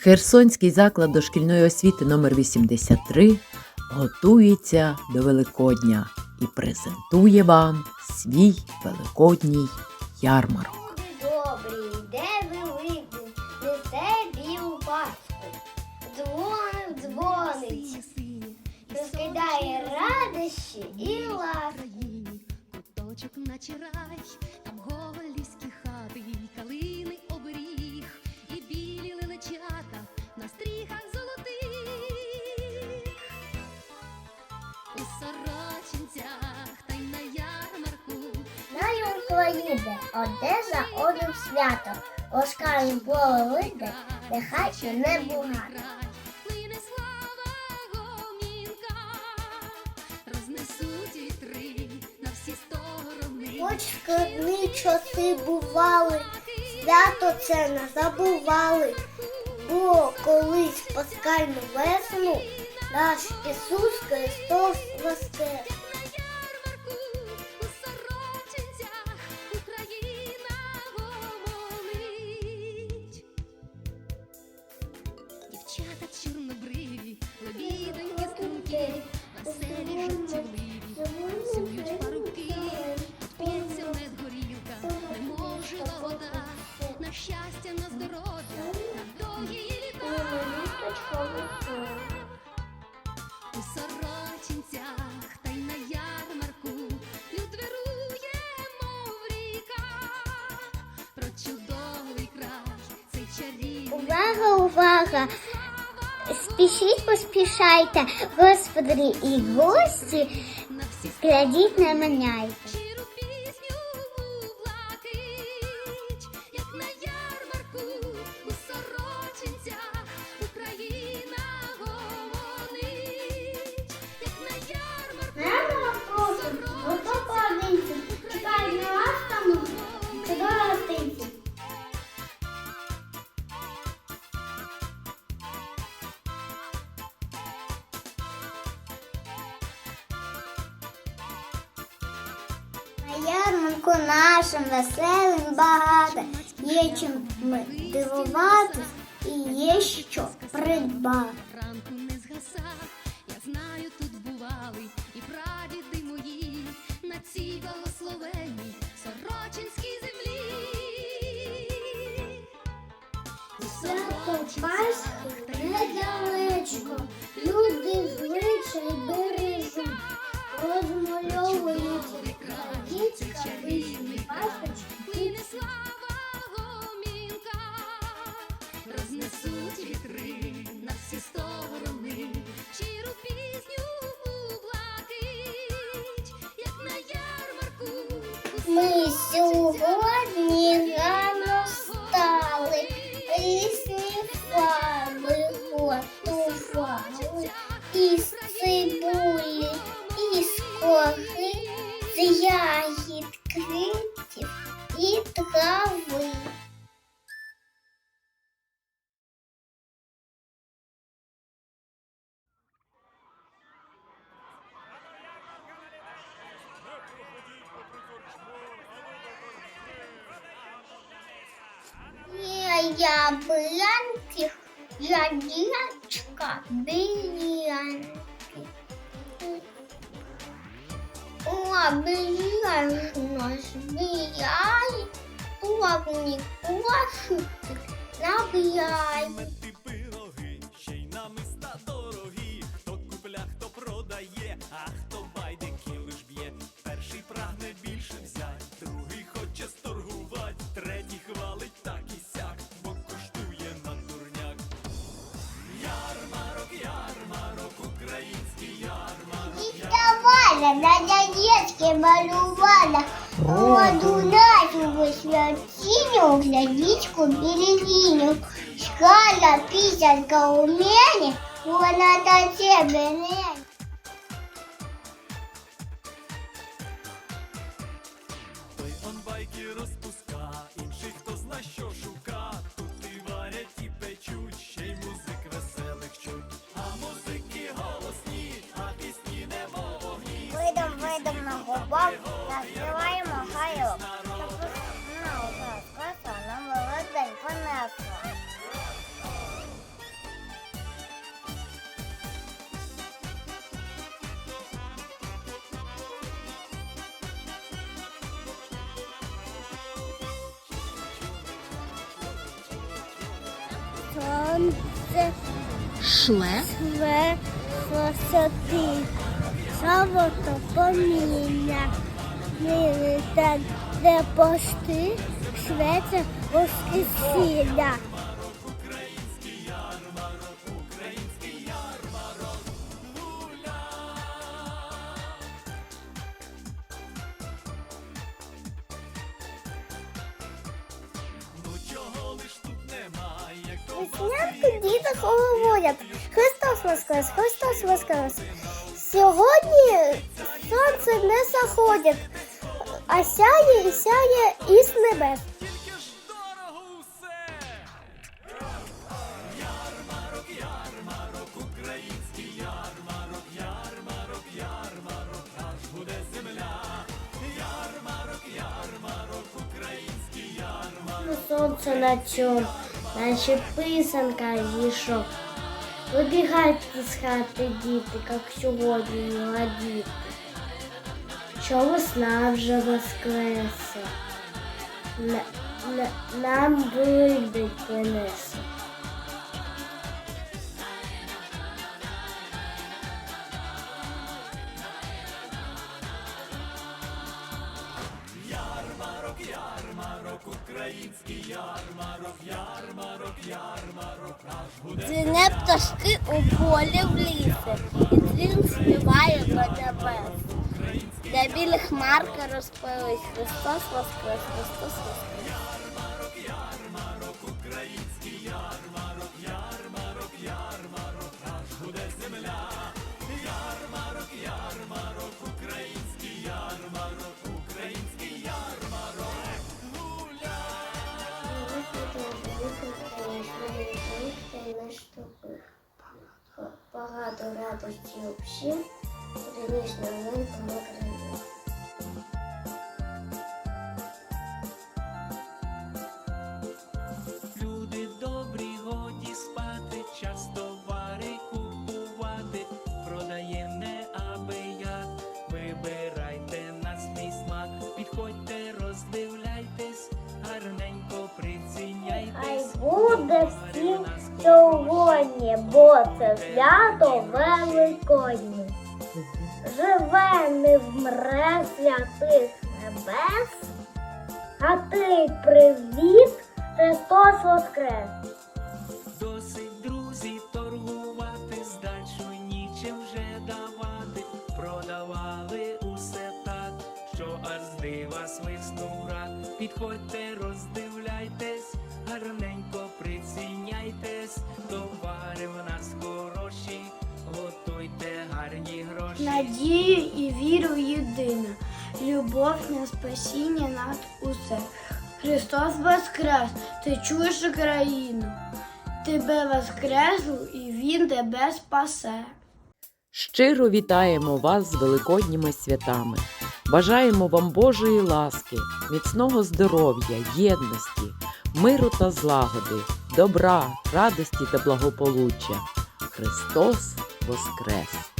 Херсонський заклад дошкільної освіти номер 83 готується до Великодня і презентує вам свій великодній ярмарок. Добрий, де великий, несе білу паску. Дзвоник дзвонить, розкидає радощі і ласки. Куточок наче рай, там гоголівські хати, У сорочинцях та й на ярмарку Знаю Україне, одежа одним свято. Оскарим поле вийде, нехай ще не багато. Плине слава гомінка, рознесуть вітри на всі сторони. Хоч складні часи бували, свято це не забували, бо колись паскальну весну наш Ісус Христос воскрес. Дівчата чорнобриві, лебідоньки струнки, Увага, увага! Спішіть, поспішайте, господарі і гості, глядіть не меняйте. На ярмарку нашим веселим багато, є чим ми дивуватись і є що придбати. ранку не згаса, я знаю, тут бували і прадіди мої на цій благословенній сорочинській землі. Свято Пасхи Ми сьогодні Є яблянки, ядячка, білянки. О, біляш наш біляй, плавні кошики набіяй. Мети на дядєцьке малювала. Воду нашу святиню, глядічку берегиню. Шкала пісянка у мене, вона до тебе не. Той он байки розпуска, інший хто зна що шука. Чорна губа називаємо гайок. Запускна одна каса на молодень понесла. Сонце шле. Шле. Шле. Золото поміння. Мили так, де пошти, швеця то Веснянку діти говорять. Христос Воскрес, Христос Воскрес. Сьогодні сонце не заходить, а сяє і сяє із небес. тільки ж дорого усе. Сонце на чом, наче писанка зійшов. Вибігайте з хати діти, як сьогодні молоді. Що весна вже воскресе, на, на, нам вийдуть принесе. Дзвіне пташки у полі в лісі, і дзвін співає до небес. Для білих марка розпились, Христос воскрес, Христос воскрес. Багато радості всім, приніс на ринку на країну. Люди добрі, годі спати, час товари купувати, продає не аби як, вибирайте на свій смак, підходьте, роздивляйтесь, гарненько Хай приціняйтесь. буде всім сьогодні, бо це свято Великодні. Живе, не вмре святих небес, а ти привіт, Христос Воскрес. Досить, друзі, торгувати, здачу нічим вже давати. Продавали усе так, що аж дива свиснув рад. Підходьте, Надію і віру єдина, любов на спасіння над усе. Христос воскрес, ти чуєш Україну, тебе воскресло і Він тебе спасе. Щиро вітаємо вас з великодніми святами. Бажаємо вам Божої ласки, міцного здоров'я, єдності, миру та злагоди, добра, радості та благополуччя. Христос Воскрес!